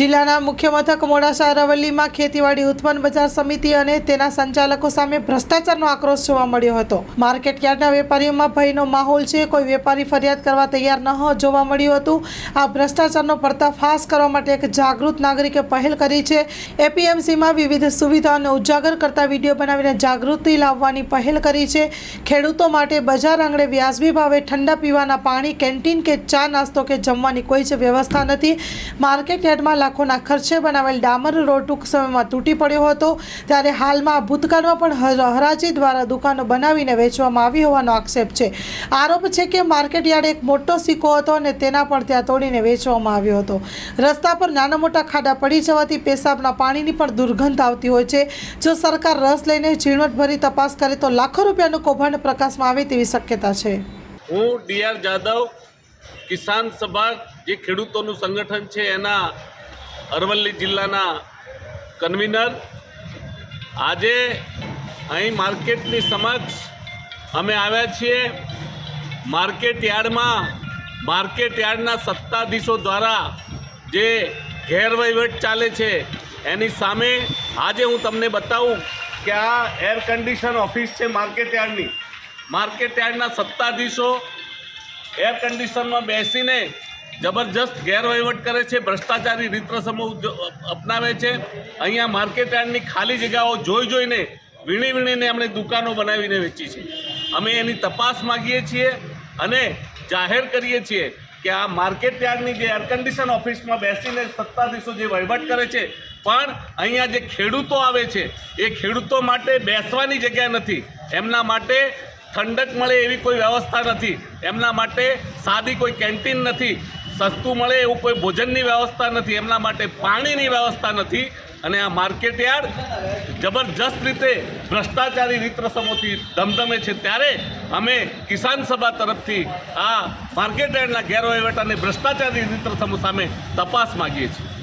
જિલ્લાના મુખ્ય મથક મોડાસા અરવલ્લીમાં ખેતીવાડી ઉત્પન્ન બજાર સમિતિ અને તેના સંચાલકો સામે ભ્રષ્ટાચારનો આક્રોશ જોવા મળ્યો હતો. માર્કેટ યાર્ડના વેપારીઓમાં ભયનો માહોલ છે. કોઈ વેપારી ફરિયાદ કરવા તૈયાર ન જોવા મળ્યું હતું. આ ભ્રષ્ટાચારનો પર્દાફાશ કરવા માટે એક જાગૃત નાગરિકે પહેલ કરી છે. એપીએમસીમાં વિવિધ સુવિધાઓને ઉજાગર કરતા વીડિયો બનાવીને જાગૃતિ લાવવાની પહેલ કરી છે. ખેડૂતો માટે બજાર આંગણે વ્યાજબી ભાવે ઠંડા પીવાના પાણી, કેન્ટીન કે ચા નાસ્તો કે જમવાની કોઈ જ વ્યવસ્થા નથી. માર્કેટ યાર્ડમાં લાખોના ખર્ચે બનાવેલ ડામર રોડ ટૂંક સમયમાં તૂટી પડ્યો હતો. ત્યારે હાલમાં ભૂતકાળમાં પણ હરાજી દ્વારા દુકાનો બનાવીને વેચવામાં આવી હોવાનો આક્ષેપ છે. આરોપ છે કે માર્કેટ યાર્ડ એક મોટો સિક્કો હતો અને તેના પણ ત્યાં તોડીને વેચવામાં આવ્યો હતો. રસ્તા પર નાના મોટા ખાડા પડી જવાથી પેશાબના પાણીની પણ દુર્ગંધ આવતી હોય છે. જો સરકાર રસ લઈને ઝીણવટભરી તપાસ કરે તો લાખો રૂપિયાનું કૌભાંડ પ્રકાશમાં આવે તેવી શક્યતા છે. હું ડીઆર જાદવ, કિસાન સભા જે ખેડૂતોનું સંગઠન છે એના અરવલ્લી જિલ્લાના કન્વીનર. આજે અહીં માર્કેટની સમક્ષ અમે આવ્યા છીએ. માર્કેટ યાર્ડમાં, માર્કેટ યાર્ડના સત્તાધીશો દ્વારા જે ગેરવહીવટ ચાલે છે, એની સામે આજે હું તમને બતાવું કે આ એર કન્ડિશન ઓફિસ છે માર્કેટ યાર્ડની. માર્કેટ યાર્ડના સત્તાધીશો એર કન્ડિશનમાં બેસીને જબરજસ્ત ગેરવહીવટ કરે છે, ભ્રષ્ટાચારી રીત સમૂહ અપનાવે છે. અહીંયા માર્કેટ યાર્ડની ખાલી જગ્યાઓ જોઈ જોઈને વીણી વીણીને એમણે દુકાનો બનાવીને વેચી છે. અમે એની તપાસ માગીએ છીએ અને જાહેર કરીએ છીએ કે આ માર્કેટ યાર્ડની જે એર કન્ડિશન ઓફિસમાં બેસીને સત્તાધીશો જે વહીવટ કરે છે, પણ અહીંયા જે ખેડૂતો આવે છે, એ ખેડૂતો માટે બેસવાની જગ્યા નથી. એમના માટે ઠંડક મળે એવી કોઈ વ્યવસ્થા નથી. એમના માટે સાદી કોઈ કેન્ટીન નથી. સસ્તું મળે એવું કોઈ ભોજનની વ્યવસ્થા નથી. એમના માટે પાણીની વ્યવસ્થા નથી. અને આ માર્કેટયાર્ડ જબરજસ્ત રીતે ભ્રષ્ટાચારી રીતરસમોથી ધમધમે છે. ત્યારે અમે કિસાન સભા તરફથી આ માર્કેટયાર્ડના ગેરવહીવટ અને ભ્રષ્ટાચારી રીતરસમો સામે તપાસ માગીએ છીએ.